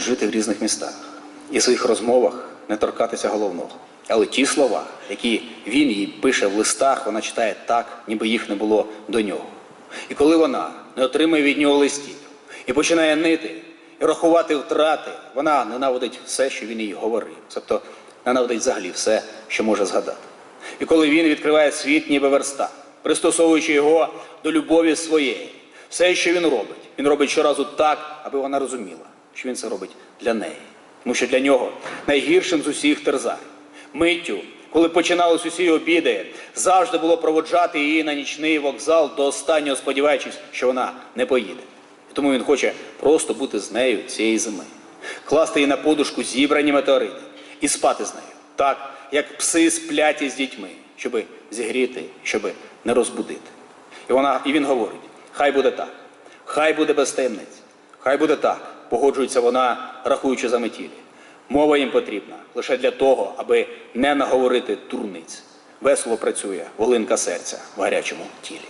жити в різних містах і в своїх розмовах не торкатися головного. Але ті слова, які він їй пише в листах, вона читає так, ніби їх не було до нього. І коли вона не отримує від нього листів і починає нити і рахувати втрати, вона ненавидить все, що він їй говорив. Тобто ненавидить взагалі все, що може згадати. І коли він відкриває світ, ніби верста, пристосовуючи його до любові своєї, все, що він робить, він робить щоразу так, аби вона розуміла, що він це робить для неї. Тому що для нього найгіршим з усіх терзань, миттю, коли починались усі обіди, завжди було проводжати її на нічний вокзал до останнього, сподіваючись, що вона не поїде. І тому він хоче просто бути з нею цієї зими, класти її на подушку зібрані метеорити і спати з нею, так як пси сплять із дітьми, щоби зігріти, щоби не розбудити. І вона, і він говорить: хай буде так, хай буде без таємниць, хай буде так, погоджується вона, рахуючи за метілі. Мова їм потрібна лише для того, аби не наговорити турниць. Весело працює волинка серця в гарячому тілі.